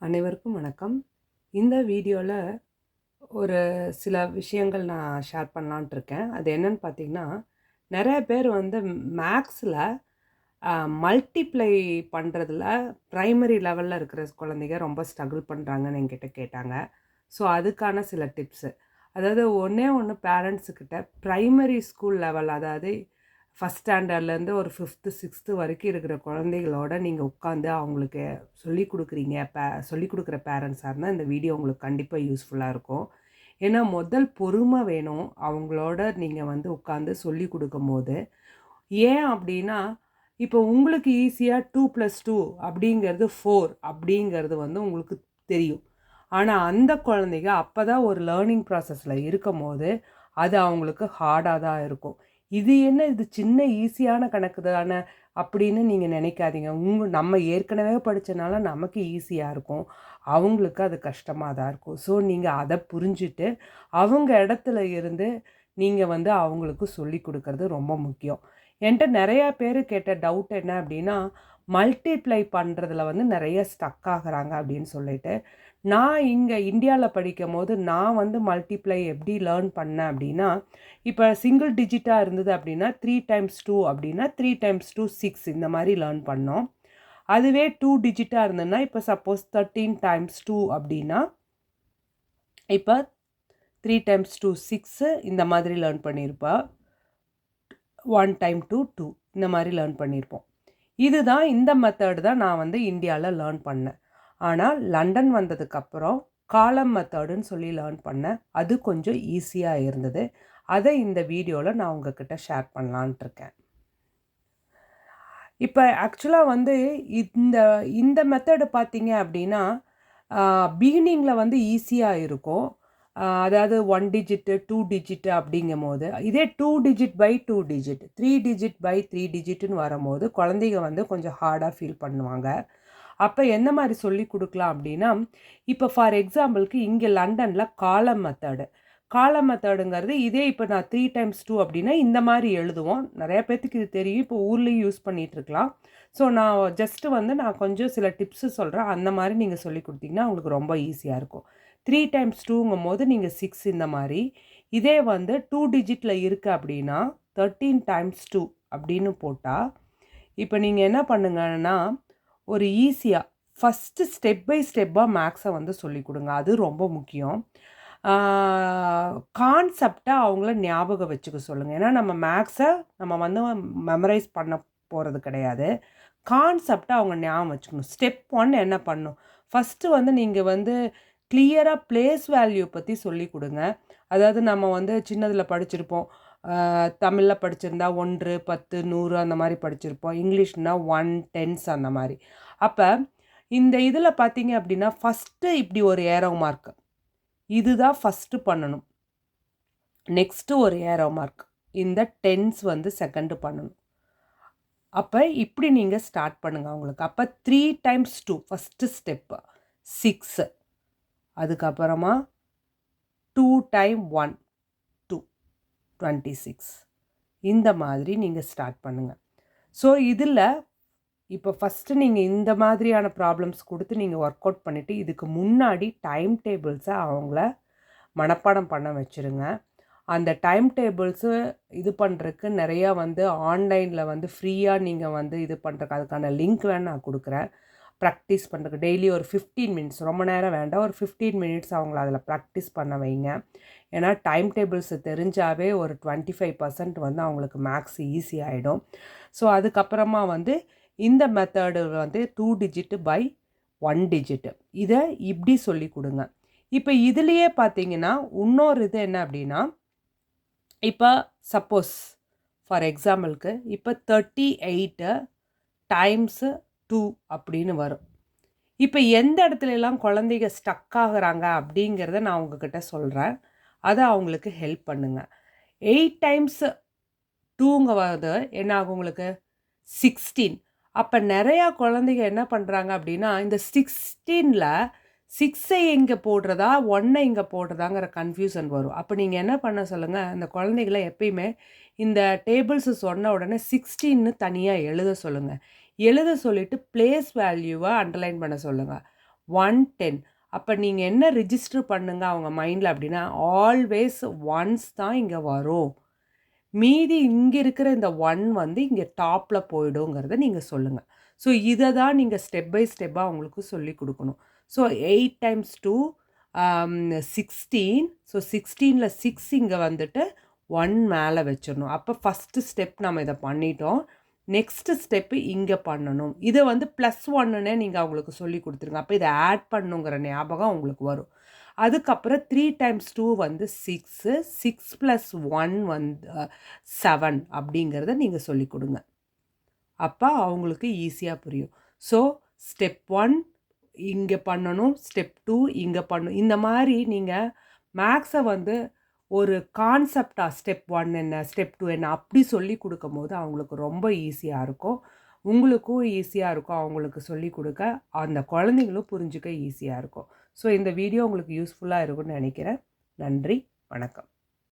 அனைவருக்கும் வணக்கம். இந்த வீடியோவில் ஒரு சில விஷயங்கள் நான் ஷேர் பண்ணலான்ட்டு இருக்கேன். அது என்னன்னு பார்த்தீங்கன்னா நிறைய பேர் வந்து மேக்ஸில் மல்டிப்ளை பண்ணுறதுல ப்ரைமரி லெவலில் இருக்கிற குழந்தைங்க ரொம்ப ஸ்ட்ரகிள் பண்ணுறாங்கன்னு என்கிட்ட கேட்டாங்க. ஸோ அதுக்கான சில டிப்ஸு அதாவது ஒன்றே ஒன்று பேரண்ட்ஸுக்கிட்ட ப்ரைமரி ஸ்கூல் லெவல் அதாவது ஃபஸ்ட் ஸ்டாண்டர்ட்லேருந்து ஒரு ஃபிஃப்த்து சிக்ஸ்த்து வரைக்கும் இருக்கிற குழந்தைகளோட நீங்கள் உட்காந்து அவங்களுக்கு சொல்லி கொடுக்குறீங்க. பே சொல்லி கொடுக்குற பேரண்ட்ஸாக இருந்தால் இந்த வீடியோ உங்களுக்கு கண்டிப்பாக யூஸ்ஃபுல்லாக இருக்கும். ஏன்னா முதல் பொறுமை வேணும். அவங்களோட நீங்கள் வந்து உட்காந்து சொல்லி கொடுக்கும்போது. ஏன் அப்படின்னா இப்போ உங்களுக்கு ஈஸியாக டூ ப்ளஸ் டூ அப்படிங்கிறது ஃபோர் அப்படிங்கிறது வந்து உங்களுக்கு தெரியும். ஆனால் அந்த குழந்தைங்க அப்போ தான் ஒரு லேர்னிங் ப்ராசஸில் இருக்கும் போது அது அவங்களுக்கு ஹார்டாக தான் இருக்கும். இது என்ன? இது சின்ன ஈஸியான கணக்கு தானே அப்படின்னு நீங்கள் நினைக்காதீங்க. உங்க நம்ம ஏற்கனவே படித்தனால நமக்கு ஈஸியாக இருக்கும். அவங்களுக்கு அது கஷ்டமாக தான் இருக்கும். ஸோ நீங்கள் அதை புரிஞ்சுட்டு அவங்க இடத்துல இருந்து நீங்கள் வந்து அவங்களுக்கு சொல்லி கொடுக்கறது ரொம்ப முக்கியம். என்கிட்ட நிறையா பேர் கேட்ட டவுட் என்ன அப்படின்னா மல்டிப்ளை பண்ணுறதுல வந்து நிறைய ஸ்டக் ஆகுறாங்க அப்படின்னு சொல்லிட்டு நான் இங்கே இந்தியாவில் படிக்கும் போது நான் வந்து மல்டிப்ளை எப்படி லேர்ன் பண்ணேன் அப்படின்னா இப்போ சிங்கிள் டிஜிட்டாக இருந்தது அப்படின்னா த்ரீ டைம்ஸ் டூ அப்படின்னா த்ரீ டைம்ஸ் டூ சிக்ஸ் இந்த மாதிரி லேர்ன் பண்ணோம். அதுவே டூ டிஜிட்டாக இருந்ததுன்னா இப்போ சப்போஸ் தேர்ட்டீன் டைம்ஸ் டூ அப்படின்னா இப்போ த்ரீ டைம்ஸ் டூ சிக்ஸு இந்த மாதிரி லேர்ன் பண்ணியிருப்பா ஒன் டைம் டூ டூ இந்த மாதிரி லேர்ன் பண்ணியிருப்போம் இதுதான் இந்த மெத்தட் தான் நான் வந்து இந்தியாவில் லேர்ன் பண்ணேன். ஆனால் லண்டன் வந்ததுக்கப்புறம் காலம் மெத்தடுன்னு சொல்லி லேர்ன் பண்ணேன் அது கொஞ்சம் ஈஸியாக இருந்தது. அதை இந்த வீடியோவில் நான் உங்ககிட்ட ஷேர் பண்ணலான்ட்டு இருக்கேன். இப்போ ஆக்சுவலாக வந்து இந்த இந்த மெத்தடு பார்த்தீங்க அப்படின்னா பிகினிங்கில் வந்து ஈஸியாக இருக்கும். அதாவது ஒன் டிஜிட்டு டூ டிஜிட்டு அப்படிங்கும் போது இதே two digit by two digit three digit by three டிஜிட்டுன்னு வரும்போது குழந்தைங்க வந்து கொஞ்சம் ஹார்டாக ஃபீல் பண்ணுவாங்க. அப்போ என்ன மாதிரி சொல்லி கொடுக்கலாம் அப்படின்னா இப்போ ஃபார் எக்ஸாம்பிளுக்கு இங்கே லண்டனில் காலம் மெத்தடு காலம் மெத்தடுங்கிறது இதே இப்போ நான் த்ரீ டைம்ஸ் டூ அப்படின்னா இந்த மாதிரி எழுதுவோம். நிறையா பேர்த்துக்கு இது தெரியும். இப்போ ஊர்லேயும் யூஸ் பண்ணிகிட்ருக்கலாம் ஸோ நான் ஜஸ்ட்டு வந்து நான் கொஞ்சம் சில டிப்ஸு சொல்கிறேன் அந்த மாதிரி நீங்கள் சொல்லி கொடுத்தீங்கன்னா உங்களுக்கு ரொம்ப ஈஸியாக இருக்கும். த்ரீ டைம்ஸ் டூங்கும் போது நீங்கள் சிக்ஸ் இந்த மாதிரி. இதே வந்து டூ டிஜிட்டில் இருக்குது அப்படின்னா தேர்ட்டீன் டைம்ஸ் டூ அப்படின்னு போட்டால் இப்போ நீங்கள் என்ன பண்ணுங்கன்னா ஒரு ஈஸியாக ஃபஸ்ட்டு ஸ்டெப் பை ஸ்டெப்பாக மேக்ஸை வந்து சொல்லி கொடுங்க. அது ரொம்ப முக்கியம். கான்செப்டை அவங்கள ஞாபகம் வச்சுக்க சொல்லுங்கள் ஏன்னா நம்ம மேக்ஸை நம்ம வந்து மெமரைஸ் பண்ண போகிறது கிடையாது. கான்செப்டை அவங்க ஞாபகம் வச்சுக்கணும். ஸ்டெப் ஒன் என்ன பண்ணும்? ஃபஸ்ட்டு வந்து நீங்கள் வந்து கிளியராக ப்ளேஸ் வேல்யூ பற்றி சொல்லி கொடுங்க. அதாவது நம்ம வந்து சின்னதில் படிச்சிருப்போம். தமிழில் படிச்சிருந்தா ஒன்று பத்து நூறு அந்த மாதிரி படிச்சிருப்போம். இங்கிலீஷ்னால் ஒன் டென்ஸ் அந்த மாதிரி. அப்போ இந்த இதில் பார்த்தீங்க அப்படின்னா ஃபஸ்ட்டு இப்படி ஒரு ஏரோ மார்க் இதுதான் ஃபஸ்ட்டு பண்ணணும். நெக்ஸ்ட்டு ஒரு ஏரோ மார்க் இந்த டென்ஸ் வந்து செகண்டு பண்ணணும். அப்போ இப்படி நீங்கள் ஸ்டார்ட் பண்ணுங்கள் அவங்களுக்கு. அப்போ three times two first step six அதுக்கப்புறமா two time one twenty six. இந்த மாதிரி நீங்கள் ஸ்டார்ட் பண்ணுங்கள் ஸோ இதில் இப்போ ஃபஸ்ட்டு நீங்கள் இந்த மாதிரியான ப்ராப்ளம்ஸ் கொடுத்து நீங்கள் ஒர்க் அவுட் பண்ணிவிட்டு இதுக்கு முன்னாடி டைம் டேபிள்ஸை அவங்கள மனப்பாடம் பண்ண வச்சுருங்க. அந்த டைம் டேபிள்ஸு இது பண்ணுறதுக்கு நிறையா வந்து ஆன்லைனில் வந்து ஃப்ரீயாக நீங்கள் வந்து இது பண்ணுறக்கு அதுக்கான லிங்க் வேணால் நான் கொடுக்குறேன். ப்ராக்டிஸ் பண்ணுறதுக்கு டெய்லி ஒரு ஃபிஃப்டீன் மினிட்ஸ் ரொம்ப நேரம் வேண்டாம். ஒரு ஃபிஃப்டீன் மினிட்ஸ் அவங்கள அதில் ப்ராக்டிஸ் பண்ண வைங்க. ஏன்னா டைம் டேபிள்ஸ் தெரிஞ்சாவே ஒரு டுவெண்ட்டி ஃபைவ் பர்சன்ட் வந்து அவங்களுக்கு மேக்ஸ் ஈஸி ஆகிடும் ஸோ அதுக்கப்புறமா வந்து இந்த மெத்தடு வந்து two digit by one digit இதை இப்படி சொல்லி கொடுங்க. இப்போ இதுலேயே பார்த்தீங்கன்னா இன்னொரு இது என்ன அப்படின்னா இப்போ சப்போஸ் ஃபார் எக்ஸாம்பிளுக்கு இப்போ தேர்ட்டி எயிட்டு டைம்ஸு டூ அப்படின்னு வரும். இப்போ எந்த இடத்துலலாம் குழந்தைங்க ஸ்டக் ஆகுறாங்க அப்படிங்கிறத நான் உங்ககிட்ட சொல்கிறேன் அதை அவங்களுக்கு ஹெல்ப் பண்ணுங்கள் எயிட் டைம்ஸ் டூங்க வருது என்ன ஆகும் உங்களுக்கு? சிக்ஸ்டீன் அப்போ நிறையா குழந்தைங்க என்ன பண்ணுறாங்க அப்படின்னா இந்த சிக்ஸ்டீனில் சிக்ஸை இங்கே போடுறதா ஒன்னை இங்கே போடுறதாங்கிற கன்ஃபியூஷன் வரும். அப்போ நீங்கள் என்ன பண்ண சொல்லுங்கள் அந்த குழந்தைகளை எப்பயுமே இந்த டேபிள்ஸு சொன்ன உடனே சிக்ஸ்டீன்னு தனியாக எழுத சொல்லுங்கள் எழுத சொல்லிவிட்டு பிளேஸ் வேல்யூவை அண்டர்லைன் பண்ண சொல்லுங்கள் ஒன் டென் அப்போ நீங்கள் என்ன ரிஜிஸ்டர் பண்ணுங்க அவங்க மைண்டில் அப்படின்னா ஆல்வேஸ் ஒன்ஸ் தான் இங்கே வரும். மீதி இங்கே இருக்கிற இந்த ஒன் வந்து இங்கே டாப்பில் போயிடுங்கிறத நீங்கள் சொல்லுங்கள் ஸோ இதை தான் நீங்கள் ஸ்டெப் பை ஸ்டெப்பாக அவங்களுக்கு சொல்லி கொடுக்கணும். So eight times two sixteen so சிக்ஸ்டீனில் six இங்கே வந்துட்டு ஒன் மேலே வச்சிடணும். அப்போ ஃபஸ்ட்டு ஸ்டெப் நம்ம இதை பண்ணிட்டோம். நெக்ஸ்ட்டு ஸ்டெப்பு இங்கே பண்ணணும். இதை வந்து ப்ளஸ் ஒன்னுன்னே நீங்கள் அவங்களுக்கு சொல்லி கொடுத்துருங்க. அப்போ இதை ஆட் பண்ணுங்கிற ஞாபகம் உங்களுக்கு வரும். அதுக்கப்புறம் த்ரீ டைம்ஸ் டூ வந்து சிக்ஸு சிக்ஸ் ப்ளஸ் ஒன் வந்து செவன் அப்படிங்கிறத நீங்கள் சொல்லி கொடுங்க. அப்போ அவங்களுக்கு ஈஸியாக புரியும். ஸோ ஸ்டெப் ஒன் இங்கே பண்ணணும் ஸ்டெப் டூ இங்கே பண்ணணும். இந்த மாதிரி நீங்கள் மேக்ஸை வந்து ஒரு கான்செப்டாக ஸ்டெப் ஒன் என்ன ஸ்டெப் டூ என்ன அப்படி சொல்லி கொடுக்கும்போது அவங்களுக்கு ரொம்ப ஈஸியாக இருக்கும். உங்களுக்கும் ஈஸியாக இருக்கும் அவங்களுக்கு சொல்லி கொடுக்க. அந்த குழந்தைங்களும் புரிஞ்சுக்க ஈஸியாக இருக்கும். ஸோ இந்த வீடியோ உங்களுக்கு யூஸ்ஃபுல்லாக இருக்கும்னு நினைக்கிறேன். நன்றி வணக்கம்.